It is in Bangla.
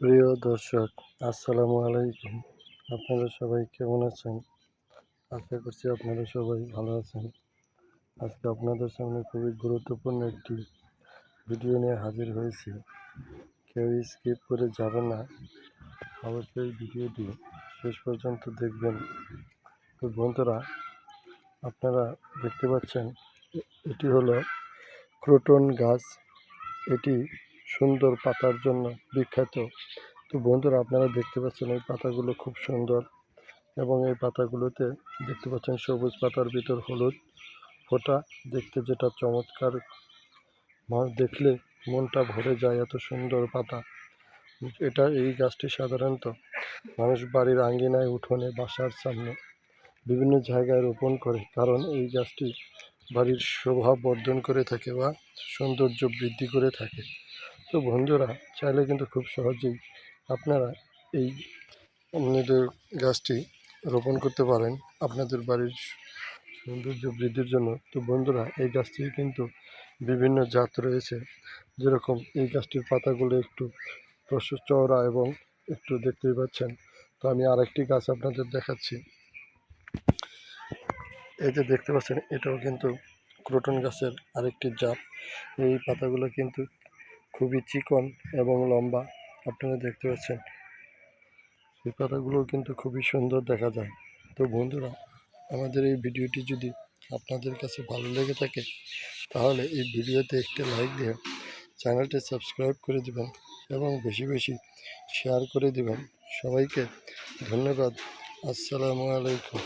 প্রিয় দর্শক, আসসালামু আলাইকুম। আপনারা সবাই কেমন আছেন? আশা করছি আপনারা সবাই ভালো আছেন। আজকে আপনাদের সামনে খুবই গুরুত্বপূর্ণ একটি ভিডিও নিয়ে হাজির হয়েছি। কেউ স্কিপ করে যাবে না। অবশ্যই ভিডিওটি শেষ পর্যন্ত দেখবেন। তো বন্ধুরা, আপনারা দেখতে পাচ্ছেন, এটি হলো ক্রোটন গাছ। এটি সুন্দর পাতার জন্য বিখ্যাত। তো বন্ধুরা, আপনারা দেখতে পাচ্ছেন এই পাতাগুলো খুব সুন্দর এবং এই পাতাগুলোতে দেখতে পাচ্ছেন সবুজ পাতার ভিতর হলুদ ফোঁটা। দেখতে যেটা চমৎকার দেখলে মনটা ভরে যায় এত সুন্দর পাতা। এটা এই গাছটি সাধারণত মানুষ বাড়ির আঙ্গিনায় উঠোনে বাসার সামনে বিভিন্ন জায়গায় রোপণ করে, কারণ এই গাছটি বাড়ির শোভা বর্ধন করে থাকে বা সৌন্দর্য বৃদ্ধি করে থাকে। তো বন্ধুরা, চাইলে কিন্তু খুব সহজেই আপনারা এই আপনাদের গাছটি রোপণ করতে পারেন। আপনাদের বাড়ির সৌন্দর্য বৃদ্ধির জন্য। তো বন্ধুরা, এই গাছটির কিন্তু বিভিন্ন জাত রয়েছে। যেরকম এই গাছটির পাতাগুলো একটু প্রশ চওড়া এবং একটু দেখতেই পাচ্ছেন। তো আমি আরেকটি গাছ আপনাদের দেখাচ্ছি। এই যে দেখতে পাচ্ছেন, এটাও কিন্তু ক্রোটন গাছের আরেকটি জাত। এই পাতাগুলো কিন্তু খুবই চিকন এবং লম্বা। আপনারা দেখতে পাচ্ছেন, এই পাতাগুলো কিন্তু খুবই সুন্দর দেখা যায়। তো বন্ধুরা, আমাদের এই ভিডিওটি যদি আপনাদের কাছে ভালো লেগে থাকে, তাহলে এই ভিডিওতে একটি লাইক দিয়ে চ্যানেলটি সাবস্ক্রাইব করে দেবেন এবং বেশি বেশি শেয়ার করে দেবেন। সবাইকে ধন্যবাদ। আসসালামু আলাইকুম।